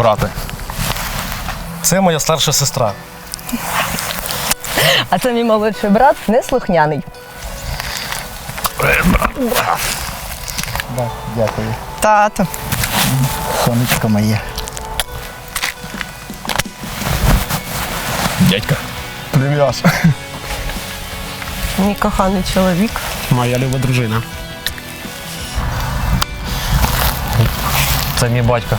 брати. Це моя старша сестра. А це мій молодший брат неслухняний. Да, дякую. Тато. Сонечко моє. Дядька. Плем'яш. Мій коханий чоловік. Моя люба дружина. Це мій батько.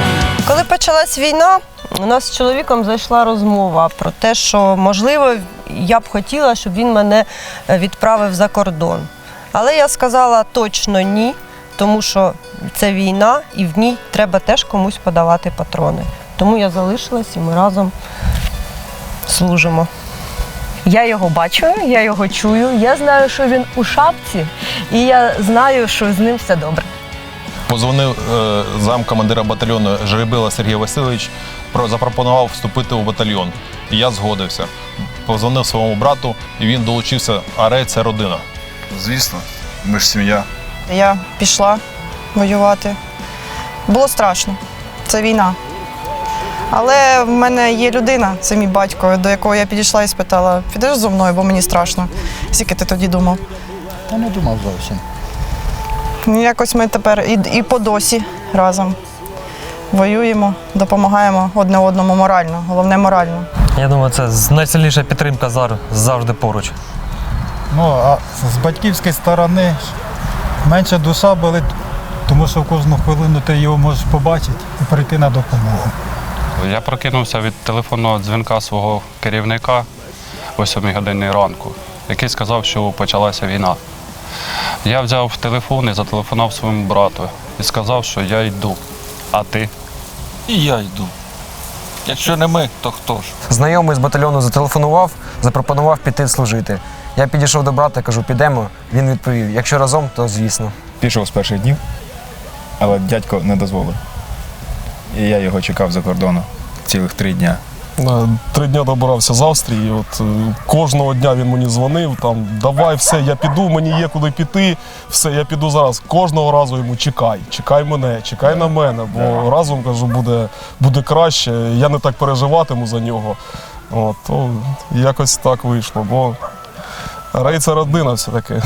почалась війна, у нас з чоловіком зайшла розмова про те, що можливо я б хотіла, щоб він мене е, відправив за кордон. Але я сказала точно ні, тому що це війна, і в ній треба теж комусь подавати патрони. Тому я залишилась і ми разом служимо. Я його бачу, я його чую. Я знаю, що він у шапці, і я знаю, що з ним все добре. Позвонив е, замкомандира батальйону Жеребила Сергій Васильович, про, запропонував вступити у батальйон. І я згодився. Позвонив своєму брату, і він долучився. Арей це родина. Звісно, ми ж сім'я. Я пішла воювати. Було страшно. Це війна. Але в мене є людина, це мій батько, до якого я підійшла і спитала: підеш зі мною, бо мені страшно. Скільки ти тоді думав? Та не думав зовсім. Ну, Якось ми тепер і, і по досі разом воюємо, допомагаємо одне одному морально, головне морально. Я думаю, це найсильніша підтримка зараз завжди поруч. Ну, а з батьківської сторони менше душа болить, тому що в кожну хвилину ти його можеш побачити і прийти на допомогу. Я прокинувся від телефонного дзвінка свого керівника о 7 годині ранку, який сказав, що почалася війна. Я взяв телефон і зателефонував своєму брату і сказав, що я йду. А ти? І я йду. Якщо не ми, то хто ж? Знайомий з батальйону зателефонував, запропонував піти служити. Я підійшов до брата, кажу, підемо. Він відповів: якщо разом, то звісно. Пішов з перших днів, але дядько не дозволив. І я його чекав за кордоном цілих три дня. Три дні добирався з Австрії. От е, кожного дня він мені дзвонив. Там давай, все, я піду, мені є куди піти. Все, я піду зараз. Кожного разу йому чекай, чекай мене, чекай на мене, бо разом кажу, буде, буде краще. Я не так переживатиму за нього. От, то якось так вийшло, бо Рей це родина все-таки.